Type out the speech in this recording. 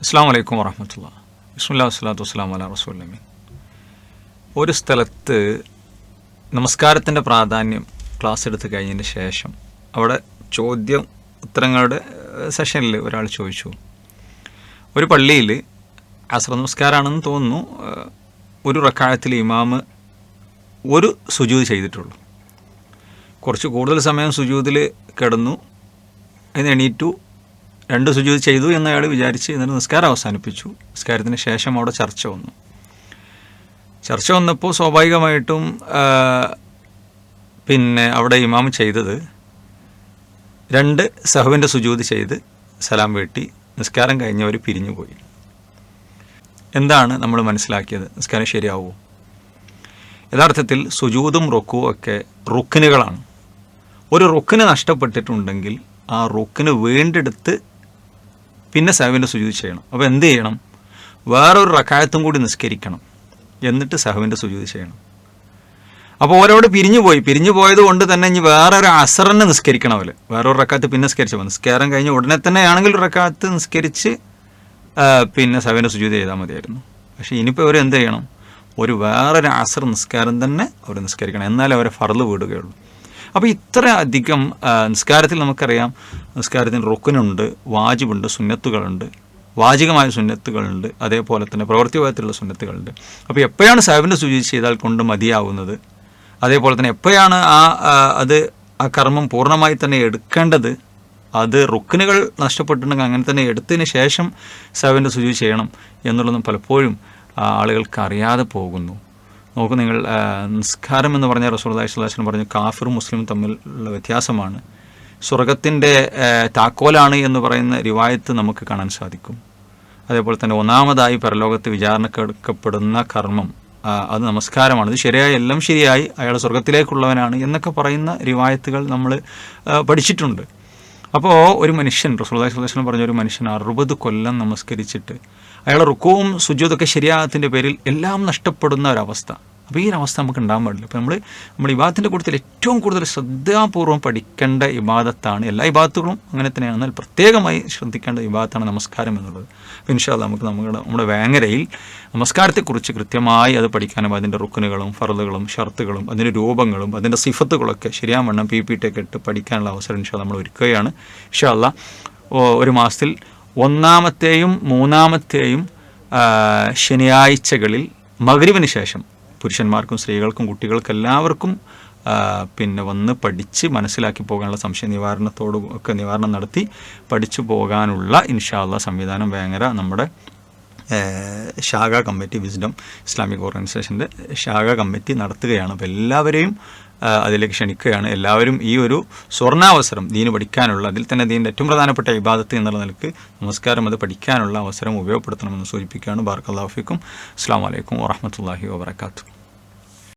അസ്സാം വലൈക്കും വറഹമത്തുള്ള. ബിസ്മുല്ലാ വസ്സലാത്തു വസ്സലാം അല റസൂല്ലമീൻ ഒരു സ്ഥലത്ത് നമസ്കാരത്തിന്റെ പ്രാധാന്യം ക്ലാസ് എടുത്ത് കഴിഞ്ഞതിന് ശേഷം അവിടെ ചോദ്യം ഉത്തരങ്ങളുടെ സെഷനിൽ ഒരാൾ ചോദിച്ചു. ഒരു പള്ളിയിൽ അസ്ര നമസ്കാരമാണെന്ന് തോന്നുന്നു ഒരു റക്കാഴത്തിൽ ഇമാമ് ഒരു സുജൂത് ചെയ്തിട്ടുള്ളൂ. കുറച്ച് കൂടുതൽ സമയം സുജൂതിൽ കിടന്നു അതിന് എണീറ്റു രണ്ട് സുജൂത് ചെയ്തു എന്ന് അയാൾ വിചാരിച്ച് എന്നിട്ട് നിസ്കാരം അവസാനിപ്പിച്ചു. നിസ്കാരത്തിന് ശേഷം അവിടെ ചർച്ച വന്നു. ചർച്ച വന്നപ്പോൾ സ്വാഭാവികമായിട്ടും പിന്നെ അവിടെ ഇമാം ചെയ്തത് രണ്ട് സഹുവിന്റെ സുജൂത് ചെയ്ത് സലാം വീട്ടി നിസ്കാരം കഴിഞ്ഞവർ പിരിഞ്ഞു പോയി എന്താണ് നമ്മൾ മനസ്സിലാക്കിയത്? നിസ്കാരം ശരിയാവുമോ യഥാർത്ഥത്തിൽ സുജൂതും റുക്കുവും ഒക്കെ റുക്കിനുകളാണ് ഒരു റുക്കിന് നഷ്ടപ്പെട്ടിട്ടുണ്ടെങ്കിൽ ആ റുക്കിന് വീണ്ടെടുത്ത് പിന്നെ സഹവിന്റെ സുജൂത് ചെയ്യണം. അപ്പോൾ എന്ത് ചെയ്യണം? വേറൊരു റക്കായത്തും കൂടി നിസ്കരിക്കണം. എന്നിട്ട് സഹവിന്റെ സുജൂത് ചെയ്യണം. അപ്പോൾ ഓരോട് പിരിഞ്ഞു പോയി. പിരിഞ്ഞു പോയത് കൊണ്ട് തന്നെ ഇനി വേറൊരു അസറിനെ നിസ്കരിക്കണം അവർ വേറൊരു റക്കാത്ത് പിന്നെ നിസ്കരിച്ചു? നിസ്കാരം കഴിഞ്ഞ് ഉടനെ തന്നെ ആണെങ്കിൽ റക്കാത്ത് നിസ്കരിച്ച് പിന്നെ സഹവിന്റെ സുജൂത് ചെയ്താൽ മതിയായിരുന്നു. പക്ഷേ ഇനിയിപ്പോൾ അവർ എന്ത് ചെയ്യണം? ഒരു വേറൊരു അസർ നിസ്കാരം തന്നെ അവർ നിസ്കരിക്കണം. എന്നാലേ അവരെ ഫറൽ വീടുകയുള്ളൂ. അപ്പോൾ ഇത്ര അധികം നിസ്കാരത്തിൽ നമുക്കറിയാം നിസ്കാരത്തിന് റുക്കനുണ്ട് വാജിബുണ്ട് സുന്നത്തുകളുണ്ട് വാചികമായ സുന്നത്തുകളുണ്ട് അതേപോലെ തന്നെ പ്രവൃത്തിപരത്തിലുള്ള സുന്നത്തുകളുണ്ട്. അപ്പോൾ എപ്പോഴാണ് സാഹിബിന്റെ സൂചി ചെയ്താൽ കൊണ്ട് മതിയാവുന്നത്? അതേപോലെ തന്നെ എപ്പോഴാണ് ആ അത് ആ കർമ്മം പൂർണമായി തന്നെ എടുക്കേണ്ടത്? അത് റുക്കിനുകൾ നഷ്ടപ്പെട്ടിട്ടുണ്ടെങ്കിൽ അങ്ങനെ തന്നെ എടുത്തതിന് ശേഷം സാഹിബിന്റെ സൂചി ചെയ്യണം എന്നുള്ളതും പലപ്പോഴും ആളുകൾക്ക് അറിയാതെ പോകുന്നു. നോക്കൂ നിങ്ങൾ നിസ്കാരം എന്ന് പറഞ്ഞ റസൂർദായ് സ്വലാസ്ലം പറഞ്ഞു കാഫിറും മുസ്ലിമും തമ്മിലുള്ള വ്യത്യാസമാണ്. സ്വർഗത്തിന്റെ താക്കോലാണ് എന്ന് പറയുന്ന രിവായത്ത് നമുക്ക് കാണാൻ സാധിക്കും. അതേപോലെ തന്നെ ഒന്നാമതായി പരലോകത്ത് വിചാരണക്കെടുക്കപ്പെടുന്ന കർമ്മം അത് നമസ്കാരമാണ്. ഇത് ശരിയായി എല്ലാം ശരിയായി അയാൾ സ്വർഗത്തിലേക്കുള്ളവനാണ് എന്നൊക്കെ പറയുന്ന റിവായത്തുകൾ നമ്മൾ പഠിച്ചിട്ടുണ്ട്. അപ്പോൾ ഒരു മനുഷ്യൻ അലൈഹി വസല്ലം പറഞ്ഞ ഒരു മനുഷ്യൻ അറുപത് കൊല്ലം നമസ്കരിച്ചിട്ട് അയാളെ റുക്കവും സുജൂതൊക്കെ ശരിയാകത്തിന്റെ പേരിൽ എല്ലാം നഷ്ടപ്പെടുന്ന ഒരവസ്ഥ. അപ്പോൾ ഈ ഒരു അവസ്ഥ നമുക്ക് ഉണ്ടാകാൻ പാടില്ല. അപ്പോൾ നമ്മൾ നമ്മൾ ഇബാദത്തിന്റെ കൂട്ടത്തിൽ ഏറ്റവും കൂടുതൽ ശ്രദ്ധാപൂർവം പഠിക്കേണ്ട ഇബാദത്താണ് എല്ലാ ഇബാദത്തുകളും അങ്ങനെ തന്നെയാണ് എന്നാൽ പ്രത്യേകമായി ശ്രദ്ധിക്കേണ്ട ഇബാദത്താണ് നമസ്കാരം എന്നുള്ളത്. ഇൻഷാൽ ഇൻഷാല്ല നമുക്ക് നമ്മുടെ നമ്മുടെ വേങ്ങരയിൽ നമസ്കാരത്തെക്കുറിച്ച് കൃത്യമായി അത് പഠിക്കാനും അതിന്റെ റുക്കനുകളും ഫറലുകളും ഷർത്തുകളും അതിന്റെ രൂപങ്ങളും അതിന്റെ സിഫത്തുകളൊക്കെ ശരിയാൻ വണ്ണം പി പി ടി ഒക്കെ ഇട്ട് പഠിക്കാനുള്ള അവസരം ഇൻഷാ നമ്മൾ ഒരുക്കുകയാണ്. ഇൻഷാല്ല ഒരു മാസത്തിൽ ഒന്നാമത്തെയും മൂന്നാമത്തെയും ശനിയാഴ്ചകളിൽ മകരുവിന് ശേഷം പുരുഷന്മാർക്കും സ്ത്രീകൾക്കും കുട്ടികൾക്കും എല്ലാവർക്കും പിന്നെ വന്ന് പഠിച്ച് മനസ്സിലാക്കി പോകാനുള്ള സംശയ നിവാരണത്തോടും ഒക്കെ നിവാരണം നടത്തി പഠിച്ചു പോകാനുള്ള ഇൻഷാല്ല സംവിധാനം വേങ്ങര നമ്മുടെ ശാഖ കമ്മിറ്റി വിസ്ഡം ഇസ്ലാമിക് ഓർഗനൈസേഷന്റെ ശാഖ കമ്മിറ്റി നടത്തുകയാണ്. അപ്പോൾ എല്ലാവരെയും അതിലേക്ക് ക്ഷണിക്കുകയാണ്. എല്ലാവരും ഈ ഒരു സ്വർണാവസരം ദീന് പഠിക്കാനുള്ള അതിൽ തന്നെ ദീന്റെ ഏറ്റവും പ്രധാനപ്പെട്ട ഇബാദത്ത് എന്നുള്ള നിലയ്ക്ക് നമസ്കാരം അത് പഠിക്കാനുള്ള അവസരം ഉപയോഗപ്പെടുത്തണമെന്ന് സൂചിപ്പിക്കുകയാണ്. ബാർക്കല്ലാഫിക്കും അസ്സാം വലൈക്കും വാഹമത്തല്ലാഹി വാബർക്കാത്തു